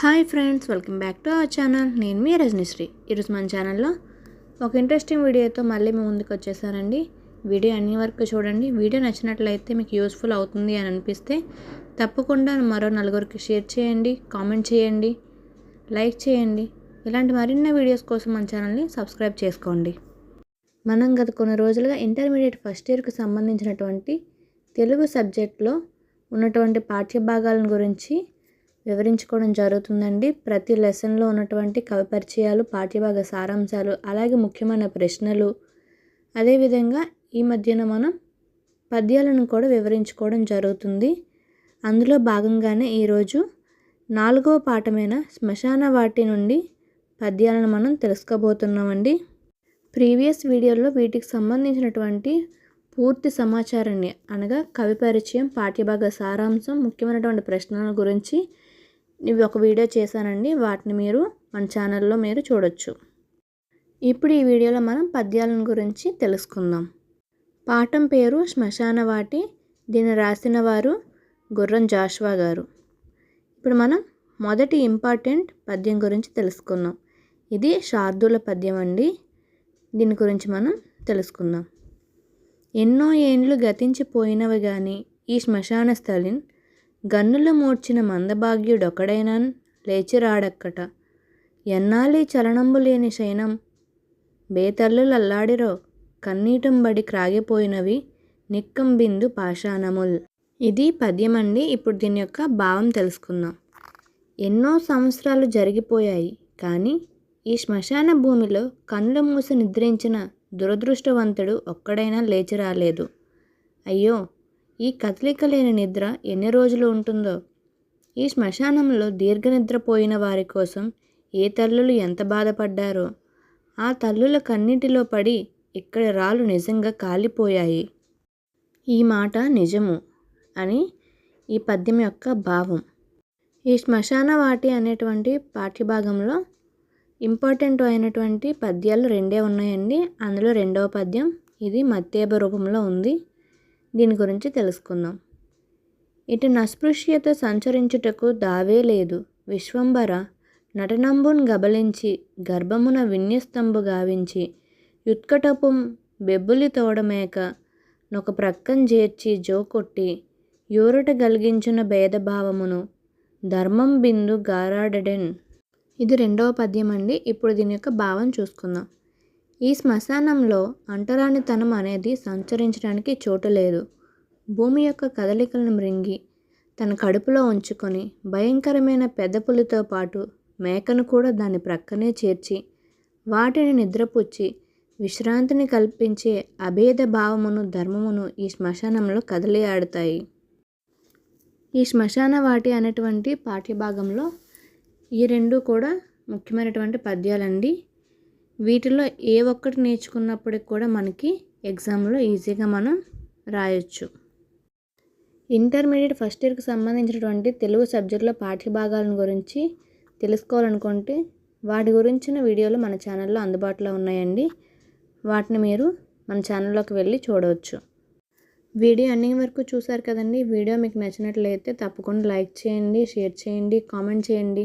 Hi friends welcome back to our channel. నేను మీ రజనీశ్రీ. ఈరోజు మన ఛానల్లో ఒక ఇంట్రెస్టింగ్ వీడియోతో మళ్ళీ మీ ముందుకు వచ్చేసానండి. వీడియో అన్ని వరకు చూడండి. వీడియో నచ్చినట్లయితే మీకు యూస్ఫుల్ అవుతుంది అని అనిపిస్తే తప్పకుండా మరో నలుగురికి షేర్ చేయండి కామెంట్ చేయండి లైక్ చేయండి. ఇలాంటి మరిన్ని వీడియోస్ కోసం మన ఛానల్ని సబ్స్క్రైబ్ చేసుకోండి. మనం గత కొన్ని రోజులుగా ఇంటర్మీడియట్ ఫస్ట్ ఇయర్కి సంబంధించినటువంటి తెలుగు సబ్జెక్ట్లో ఉన్నటువంటి పాఠ్య భాగాలను గురించి వివరించుకోవడం జరుగుతుందండి. ప్రతి లెసన్లో ఉన్నటువంటి కవి పరిచయాలు పాఠ్యభాగ సారాంశాలు అలాగే ముఖ్యమైన ప్రశ్నలు. అదేవిధంగా ఈ మధ్యన మనం పద్యాలను కూడా వివరించుకోవడం జరుగుతుంది. అందులో భాగంగానే ఈరోజు నాలుగవ పాఠమైన శ్మశాన వాటి నుండి పద్యాలను మనం తెలుసుకోబోతున్నామండి. ప్రీవియస్ వీడియోలో వీటికి సంబంధించినటువంటి పూర్తి సమాచారాన్ని అనగా కవి పరిచయం పాఠ్యభాగ సారాంశం ముఖ్యమైనటువంటి ప్రశ్నల గురించి ఇవి ఒక వీడియో చేశానండి. వాటిని మీరు మన ఛానల్లో మీరు చూడొచ్చు. ఇప్పుడు ఈ వీడియోలో మనం పద్యాలను గురించి తెలుసుకుందాం. పాఠం పేరు శ్మశాన వాటి. దీన్ని రాసిన వారు గుర్రం జాష్వా గారు. ఇప్పుడు మనం మొదటి ఇంపార్టెంట్ పద్యం గురించి తెలుసుకుందాం. ఇది శార్దుల పద్యం అండి. దీని గురించి మనం తెలుసుకుందాం. ఎన్నో ఏండ్లు గతించిపోయినవి కానీ ఈ శ్మశాన స్థలిన్ గన్నులు మూర్చిన మందభాగ్యుడొకడైనాన్ లేచిరాడక్కట. ఎన్నాళ్ళీ చలనంబు లేని శయనం? బేతల్లులల్లాడిరో కన్నీటంబడి క్రాగిపోయినవి నిక్కంబిందు పాషాణముల్. ఇది పద్యమండి. ఇప్పుడు దీని యొక్క భావం తెలుసుకుందాం. ఎన్నో సంవత్సరాలు జరిగిపోయాయి కానీ ఈ శ్మశాన భూమిలో కన్నుల మూసి నిద్రించిన దురదృష్టవంతుడు ఒక్కడైనా లేచి రాలేదు అయ్యో ఈ కదలిక లేని నిద్ర ఎన్ని రోజులు ఉంటుందో? ఈ శ్మశానంలో దీర్ఘ నిద్రపోయిన వారి కోసం ఏ తల్లులు ఎంత బాధపడ్డారో? ఆ తల్లుల కన్నిటిలో పడి ఇక్కడ రాళ్ళు నిజంగా కాలిపోయాయి. ఈ మాట నిజము అని ఈ పద్యం యొక్క భావం. ఈ శ్మశాన వాటి అనేటువంటి పాఠ్యభాగంలో ఇంపార్టెంట్ అయినటువంటి పద్యాలు రెండే ఉన్నాయండి. అందులో రెండవ పద్యం ఇది మత్తేబ రూపంలో ఉంది. దీని గురించి తెలుసుకుందాం. ఇటు నస్పృశ్యత సంచరించుటకు దావే లేదు. విశ్వంబర నటనంబున్ గబలించి గర్భమున విన్యస్తంబు గావించి యుత్కటపుం బెబ్బులి తోడమేక నొక ప్రక్కం చేర్చి జోకొట్టి యూరట గలిగించిన భేదభావమును ధర్మం బిందు గారాడెన్ ఇది రెండవ పద్యం అండి ఇప్పుడు దీని యొక్క భావం చూసుకుందాం. ఈ శ్మశానంలో అంటరానితనం అనేది సంచరించడానికి చోటు లేదు. భూమి యొక్క కదలికలను మృంగి తన కడుపులో ఉంచుకొని భయంకరమైన పెద్ద పులితో పాటు మేకను కూడా దాని ప్రక్కనే చేర్చి వాటిని నిద్రపుచ్చి విశ్రాంతిని కల్పించే అభేద భావమును ధర్మమును ఈ శ్మశానంలో కదిలి ఆడతాయి ఈ శ్మశాన వాటి అనేటువంటి పాఠ్యభాగంలో ఈ రెండు కూడా ముఖ్యమైనటువంటి పద్యాలండి. వీటిలో ఏ ఒక్కటి నేర్చుకున్నప్పటికి కూడా మనకి ఎగ్జామ్లో ఈజీగా మనం రాయొచ్చు. ఇంటర్మీడియట్ ఫస్ట్ ఇయర్కి సంబంధించినటువంటి తెలుగు సబ్జెక్టులో పాఠ్యభాగాలను గురించి తెలుసుకోవాలనుకుంటే వాటి గురించిన వీడియోలు మన ఛానల్లో అందుబాటులో ఉన్నాయండి. వాటిని మీరు మన ఛానల్లోకి వెళ్ళి చూడవచ్చు. వీడియో అన్ని వరకు చూసారు కదండి. వీడియో మీకు నచ్చినట్లయితే తప్పకుండా లైక్ చేయండి షేర్ చేయండి కామెంట్ చేయండి.